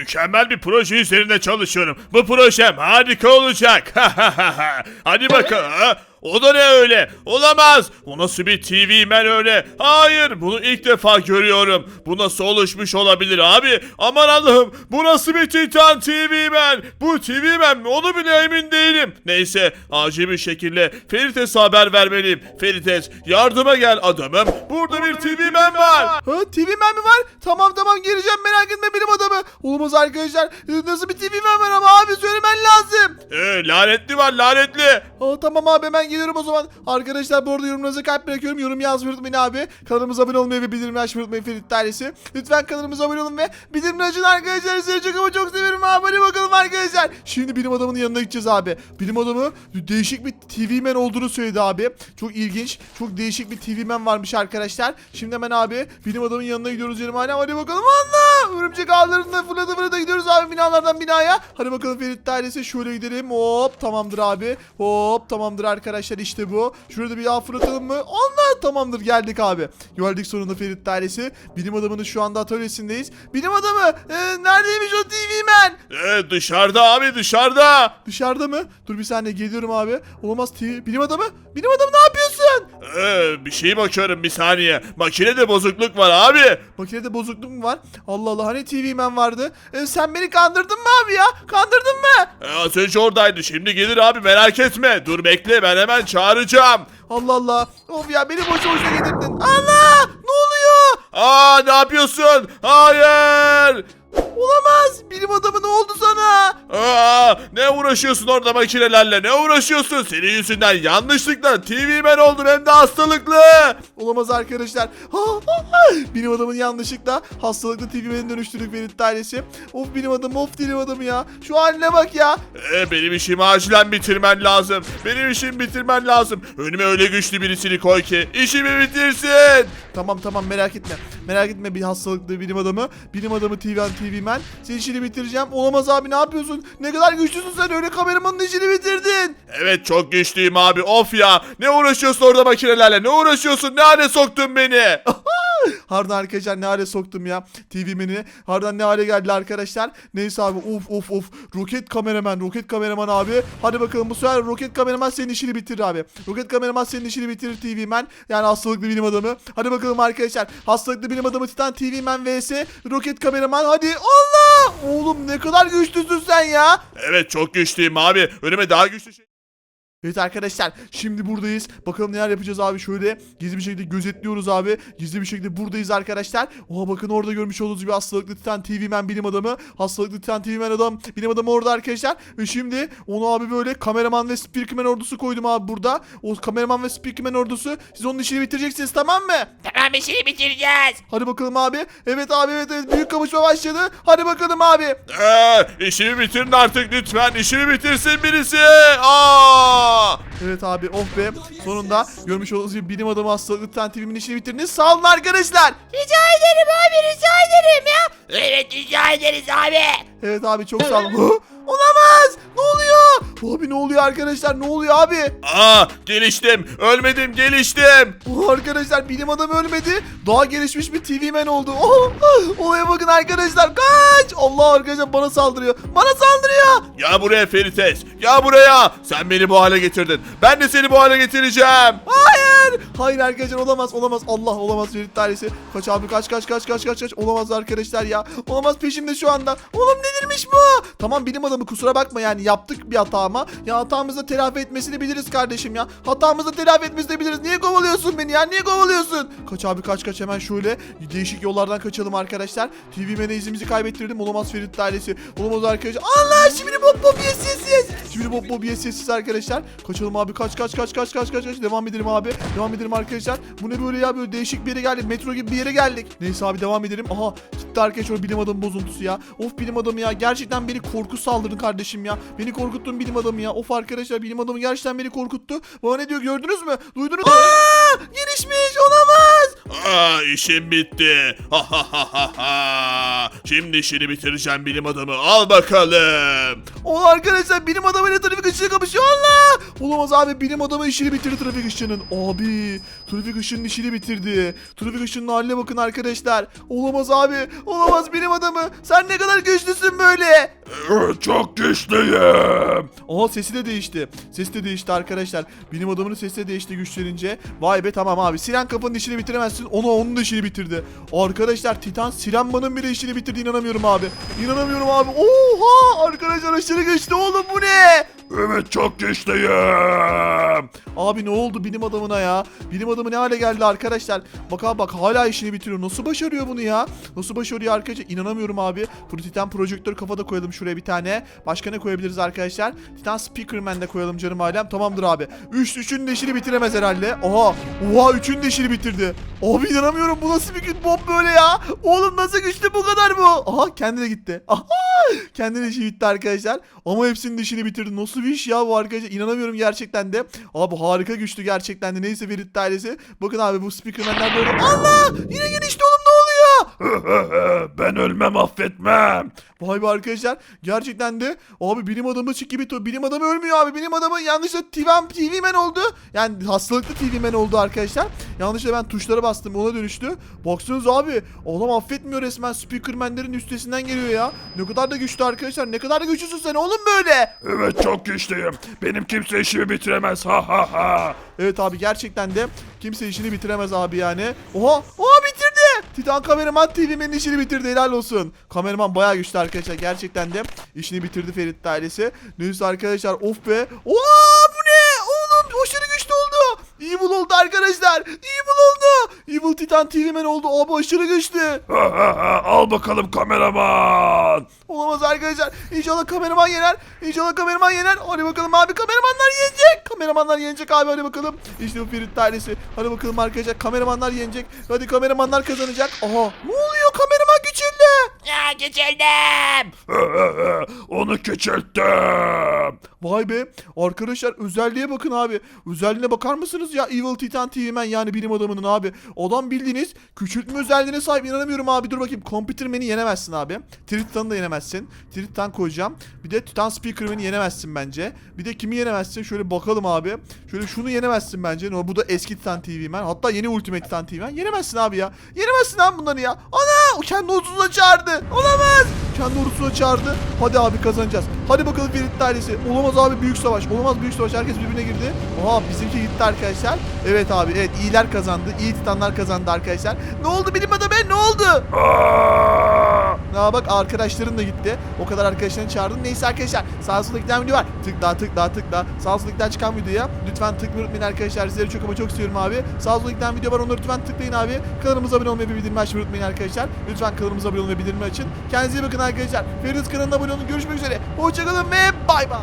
mükemmel bir proje üzerinde çalışıyorum. Bu projem harika olacak. Hadi bakalım. O da ne öyle? Olamaz. Bu nasıl bir TV men öyle? Hayır, bunu ilk defa görüyorum. Bu nasıl oluşmuş olabilir abi? Aman Allah'ım, bu nasıl bir Titan TV men? Bu TV men mi? Onu bile emin değilim. Neyse, acil bir şekilde Ferites'e haber vermeliyim. Ferites, yardıma gel adamım. Burada bir TV men var. Ha TV Man mi var? Tamam tamam geleceğim merak etme benim adamı. Olmaz arkadaşlar. Ee, Nasıl bir TV Man var ama abi söylemen lazım. Ee, lanetli var, lanetli. Aa, tamam abi hemen geliyorum o zaman. Arkadaşlar bu arada yorumlarınızı kalp bırakıyorum. Yorum yazmayı unutmayın abi. Kanalımıza abone olmayı ve bildirimleri açmayı unutmayın Ferit ailesi. Lütfen kanalımıza abone olun ve bildirimleri açın arkadaşlar. Sizi çok ama çok severim abi. Hadi bakalım arkadaşlar. Şimdi bilim adamının yanına gideceğiz abi. Bilim adamı değişik bir TV man olduğunu söyledi abi. Çok ilginç. Çok değişik bir TV man varmış arkadaşlar. Şimdi hemen abi bilim adamın yanına gidiyoruz diyelim hala. Hadi bakalım Allah. Örümcek ağlarında fırlata fırlata gidiyoruz abi binalardan binaya. Hadi bakalım Ferit ailesi şöyle gidelim. Hop tamamdır abi. Hop tamamdır arkadaşlar işte bu. Şurada bir daha fırlatalım mı? Allah tamamdır geldik abi. Geldik sonunda Ferit ailesi. Bilim adamının şu anda atölyesindeyiz. Bilim adamı e, neredeymiş o TV man? Ee, dışarıda abi, dışarıda. Dışarıda mı? Dur bir saniye geliyorum abi. Olamaz TV. Bilim adamı? Bilim adamı ne yapıyorsun? Ee, bir şey bakıyorum bir saniye. Makinede bozukluk var abi. Makinede bozukluk mu var? Allah Allah hani TV man vardı? E, sen beni kandırdın mı abi ya? Kandırdın mı? Ee, az önce oradaydı. Şimdi gelir abi merak etme. Dur bekle ben hemen çağıracağım. Allah Allah. Of ya beni boşu boşuna getirdin. Allah! Ne oluyor? Aa ne yapıyorsun? Hayır. Olamaz. Bilim adamı uğraşıyorsun orada makinelerle? Ne uğraşıyorsun? Senin yüzünden yanlışlıkla TV ben oldum hem de hastalıklı. Olamaz arkadaşlar. bilim adamın yanlışlıkla hastalıklı TV man'e dönüştürdük Ferit ailesi. Of bilim adamı of bilim adamı ya. Şu haline bak ya. Ee, benim işimi acilen bitirmen lazım. Benim işimi bitirmen lazım. Önüme öyle güçlü birisini koy ki işimi bitirsin. Tamam tamam merak etme. Merak etme bir hastalıklı bilim adamı. Bilim adamı TV TV man. Senin işini bitireceğim. Olamaz abi ne yapıyorsun? Ne kadar güçlüsün sen öyle kameramanın işini bitirdin. Evet çok güçlüyüm abi of ya. Ne uğraşıyorsun orada makinelerle? Ne uğraşıyorsun? Ne hale soktun beni? Harbiden arkadaşlar ne hale soktum ya TV menü. Harbiden ne hale geldi arkadaşlar. Neyse abi of of of. Roket kameraman roket kameraman abi. Hadi bakalım bu sefer roket kameraman senin işini bitirir abi. Roket kameraman senin işini bitirir TV man. Yani hastalıklı bilim adamı. Hadi bakalım arkadaşlar. Hastalıklı bilim adamı Titan TV man vs. Roket kameraman. Hadi Allah. Oğlum ne kadar güçlüsün sen ya. evet çok güçlüyüm abi. Önüme daha güçlü şey... Evet arkadaşlar şimdi buradayız. Bakalım neler yapacağız abi şöyle. Gizli bir şekilde gözetliyoruz abi. Gizli bir şekilde buradayız arkadaşlar. Oha bakın orada görmüş olduğunuz gibi hastalıklı titan TV man bilim adamı. Hastalıklı titan TV man adam bilim adamı orada arkadaşlar. Ve şimdi onu abi böyle kameraman ve speakerman ordusu koydum abi burada. O kameraman ve speakerman ordusu. Siz onun işini bitireceksiniz tamam mı? Tamam işini bitireceğiz. Hadi bakalım abi. Evet abi evet, evet. büyük kapışma başladı. Hadi bakalım abi. Ee, işimi bitirin artık lütfen. İşimi bitirsin birisi. Aa! Evet abi oh be. Sonunda görmüş olduğunuz gibi bilim adamı hastalıklı TV'nin işini bitirdiniz. Sağ olun arkadaşlar. Rica ederim abi rica ederim ya. Evet rica ederiz abi. Evet abi çok sağ olun. Oluyor? Abi ne oluyor arkadaşlar? Ne oluyor abi? Aa, geliştim. Ölmedim, geliştim. Oh, arkadaşlar bilim adamı ölmedi. Daha gelişmiş bir TV man oldu. Oh, olaya bakın arkadaşlar. Kaç. Allah arkadaşlar bana saldırıyor. Bana saldırıyor. Ya buraya Ferites. Ya buraya. Sen beni bu hale getirdin. Ben de seni bu hale getireceğim. Hayır. Hayır arkadaşlar olamaz olamaz. Allah olamaz Ferit tanesi. Kaç abi kaç kaç kaç kaç kaç kaç. Olamaz arkadaşlar ya. Olamaz peşimde şu anda. Oğlum nedirmiş bu? Tamam bilim adamı kusura bakma yani yaptık bir hata ama. Ya hatamızı telafi etmesini biliriz kardeşim ya. Hatamızı telafi etmesini biliriz. Niye kovalıyorsun beni ya? Niye kovalıyorsun? Kaç abi kaç kaç hemen şöyle değişik yollardan kaçalım arkadaşlar. TV Man'e izimizi kaybettirdim. Olamaz Ferit ailesi. Olamaz arkadaşlar. Allah şimdi bop bop yes yes yes. Şimdi bop bop yes yes arkadaşlar. Kaçalım abi kaç kaç kaç kaç kaç kaç kaç. Devam edelim abi. Devam edelim arkadaşlar. Bu ne böyle ya böyle değişik bir yere geldik. Metro gibi bir yere geldik. Neyse abi devam edelim. Aha gitti arkadaşlar bilim adamı bozuntusu ya. Of bilim adamı ya. Gerçekten beni korku saldırdı kardeşim ya. Beni korkuttun bilim adamı ya. Of arkadaşlar bilim adamı gerçekten beni korkuttu. Bana ne diyor gördünüz mü? Duydunuz mu? Aa, gelişmiş. Aa işim bitti. Ha ha ha ha ha. Şimdi işini bitireceğim bilim adamı. Al bakalım. O arkadaşlar bilim adamıyla trafik ışığı kapışıyor. Allah! Olamaz abi bilim adamı işini bitirdi trafik ışığının. Abi trafik ışığının işini bitirdi. Trafik ışığının haline bakın arkadaşlar. Olamaz abi. Olamaz bilim adamı. Sen ne kadar güçlüsün böyle. Çok güçlüyüm. Aha sesi de değişti. Sesi de değişti arkadaşlar. Bilim adamının sesi de değişti güçlenince. Vay be tamam abi. Siren kapının işini bitiremezsin. Ona onun da işini bitirdi. Arkadaşlar Titan Sirenman'ın bile işini bitirdi. inanamıyorum abi. İnanamıyorum abi. Oha! Arkadaşlar aşırı güçlü oğlum bu ne? Evet çok güçlüyüm. Abi ne oldu bilim adamına ya? Bilim adamı ne hale geldi arkadaşlar? Bak abi bak hala işini bitiriyor. Nasıl başarıyor bunu ya? Nasıl başarıyor arkadaşlar? İnanamıyorum abi. Bunu Titan projektör kafada koyalım şuraya bir tane. Başka ne koyabiliriz arkadaşlar? Titan Speakerman de koyalım canım ailem. Tamamdır abi. Üç, üçün de işini bitiremez herhalde. Oha. Oha üçün de işini bitirdi. Abi inanamıyorum. Bu nasıl bir gün bomb böyle ya? Oğlum nasıl güçlü bu kadar bu? Aha kendi de gitti. Aha. Kendi de işi bitti arkadaşlar. Ama hepsinin de işini bitirdi. Nasıl bir iş ya bu arkadaşlar? İnanamıyorum gerçekten de. Abi harika güçlü gerçekten de. Neyse Ferit ailesi. Bakın abi bu speakermenler böyle. Allah! Yine gelişti oğlum? ben ölmem affetmem. Vay be arkadaşlar. Gerçekten de abi bilim adamı çık gibi. Bilim adamı ölmüyor abi. Bilim adamı yanlışlıkla TV, TV Man oldu. Yani hastalıklı TV Man oldu arkadaşlar. Yanlışlıkla ben tuşlara bastım ona dönüştü. Baksanıza abi. Adam affetmiyor resmen. Speakermenlerin üstesinden geliyor ya. Ne kadar da güçlü arkadaşlar. Ne kadar da güçlüsün sen oğlum böyle. Evet çok güçlüyüm. Benim kimse işimi bitiremez. Ha ha ha. Evet abi gerçekten de kimse işini bitiremez abi yani. Oha! Oha! Titan kameraman TV'nin işini bitirdi helal olsun. Kameraman bayağı güçlü arkadaşlar gerçekten de işini bitirdi Ferit ailesi. Neyse arkadaşlar of be. Oha bu ne? Oğlum aşırı güçlü oldu. Evil oldu arkadaşlar. Evil oldu. Evil Titan TV'men oldu. Abi aşırı güçlü. Al bakalım kameraman. Olamaz arkadaşlar. İnşallah kameraman yener. İnşallah kameraman yener. Hadi bakalım abi kameramanlar yenecek. Kameramanlar yenecek abi hadi bakalım. İşte bu Ferit ailesi. Hadi bakalım arkadaşlar kameramanlar yenecek. Hadi kameramanlar kazanacak. Aha ne oluyor kameraman küçüldü. Ya geçirdim. Onu küçülttüm. Vay be arkadaşlar özelliğe bakın abi. Özelliğine bakar mısınız ya Evil Titan TV Man yani bilim adamının abi. Adam bildiğiniz küçültme özelliğine sahip inanamıyorum abi. Dur bakayım Computer Man'i yenemezsin abi. Triton'u da yenemezsin. Triton koyacağım. Bir de Titan Speaker Man'i yenemezsin bence. Bir de kimi yenemezsin şöyle bakalım abi. Şöyle şunu yenemezsin bence. No, bu da eski Titan TV Man. Hatta yeni Ultimate Titan TV Man. Yenemezsin abi ya. Yenemezsin abi bunları ya. Ana o kendi ordusuna çağırdı. Olamaz. Kendi ordusuna çağırdı. Hadi abi kazanacağız. Hadi bakalım Ferit ailesi. Olamaz abi büyük savaş. Olamaz büyük savaş. Herkes birbirine girdi. Aha bizimki gitti arkadaşlar. Evet abi evet iyiler kazandı. İyi titanlar kazandı arkadaşlar. Ne oldu bilim adamı ne oldu? Aa bak arkadaşların da gitti. O kadar arkadaşlarını çağırdın. Neyse arkadaşlar sağ solda giden video var. Tık daha tık daha tık daha. Sağ solda giden çıkan videoya lütfen tıklayı unutmayın arkadaşlar. Sizleri çok ama çok seviyorum abi. Sağ solda giden video var. Onları lütfen tıklayın abi. Kanalımıza abone olmayı ve bildirimi açmayı unutmayın arkadaşlar. Lütfen kanalımıza abone olmayı ve bildirimi açın. Kendinize iyi bakın arkadaşlar. Ferit kanalına abone olun. Görüşmek üzere. Hoşçakalın ve bay bay.